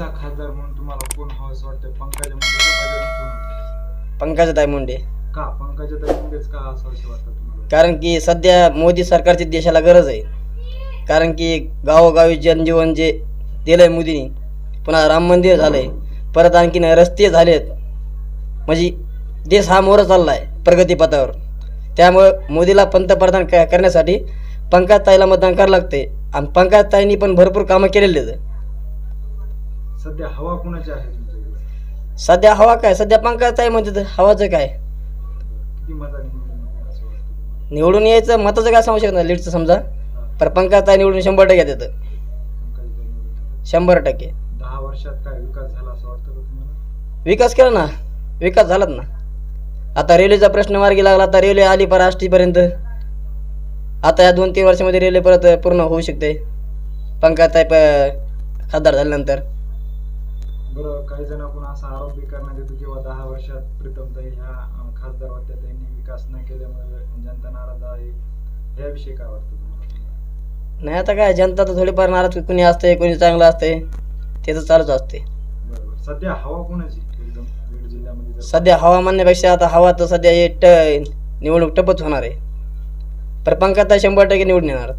बीडचा खासदार म्हणून तुम्हाला कोण हवं असं वाटतं पंकजा मुंडे का बजरंग सोनवणे पंकजाताई मुंडे. का? पंकजा मुंडेच का असं असं वाटतं तुम्हाला? कारण की सध्या मोदी सरकारची देशाला गरज आहे. कारण की गावोगावी जनजीवन जे दिलं आहे मोदींनी पुन्हा राम मंदिर झालं आहे परत आणखीन रस्ते झालेत. म्हणजे देश हा मोरं चालला आहे प्रगतीपथावर त्यामुळं मोदीला पंतप्रधान क करण्यासाठी पंकजताईला मतदान करावं लागते आणि पंकजताईंनी पण भरपूर कामं केलेली आहेत. सध्या हवा कुणाची आहे तुमच्याकडे? सध्या हवा काय? सध्या पंकजताई म्हणते तर हवाचं काय? किती मतांनी निवडून येईल असं वाटतं तुम्हाला? निवडून यायचं मताचं काय सांगू शकत नाही लीडचं समजा. पर पंकजताई निवडून शंभर टक्के येतं पंकजाताई निवडून येतात. शंभर टक्के. दहा वर्षात काय विकास झाला असं वाटतं का तुम्हाला? विकास केला ना. विकास झालाच ना. आता रेल्वेचा प्रश्न मार्गी लागला आता रेल्वे आली पर आष्टीपर्यंत. आता या दोन तीन वर्षामध्ये रेल्वे परत पूर्ण होऊ शकते. पंकजताई प खासदार झाल्यानंतर. बरं काही जण आपण असा आरोप बी करण्यात येतो किंवा दहा वर्षात प्रीतमताई ह्या खासदार होत्या त्यांनी विकास न केल्यामुळे जनता नाराज आहे. याविषयी काय वाटतं तुम्हाला? नाही आता काय जनता तर थोडीफार नाराज कुणी असते कोणी चांगलं असते ते तर चालूच असते बरोबर. सध्या हवा कोणाची एकदम बीड जिल्ह्यामध्ये जर सध्या हवामानापेक्षा आता हवा तर सध्या हे ट निवडणूक टपच होणार आहे. पर पंकजताई शंभर टक्के निवडून येणार.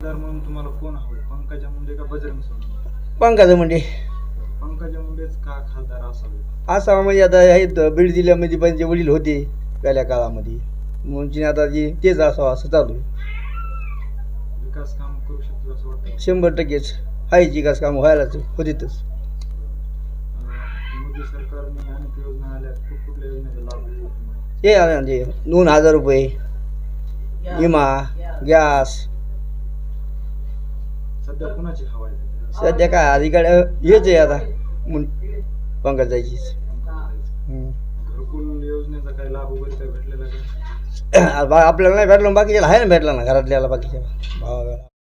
म्हणून तुम्हाला कोण हवं पंकजा मुंडे का बजरंग सोनवणे? पंकजा मुंडे. पंकजा मुंडेच का खासदार असावे? असा म्हणजे आता आहेत बीड जिल्ह्यामध्ये पण जे वडील होते पहिल्या काळामध्ये म्हणून आता जे तेच असावं असं चालू आहे. विकास काम करू शकतो असं वाटतं शंभर टक्केच. आहे विकास काम व्हायलाच होतीतच. अं, मोदी सरकारने अनेक योजना आल्या. खूप कुठल्या योजनेचा लाभ घेतला हे म्हणजे दोन हजार रुपये विमा गॅस. सध्या कुणाची हवा आहे? सध्या काय अधिकारी हेच आहे आता. मुं पंकजाचीच. घरकुल योजनेचा काही लाभ वगैरे काही भेटलेला का आपल्याला नाही भेटलं बाकीच्याला आहे ना भेटला ना घरातल्याला बाकीच्या. भावाला.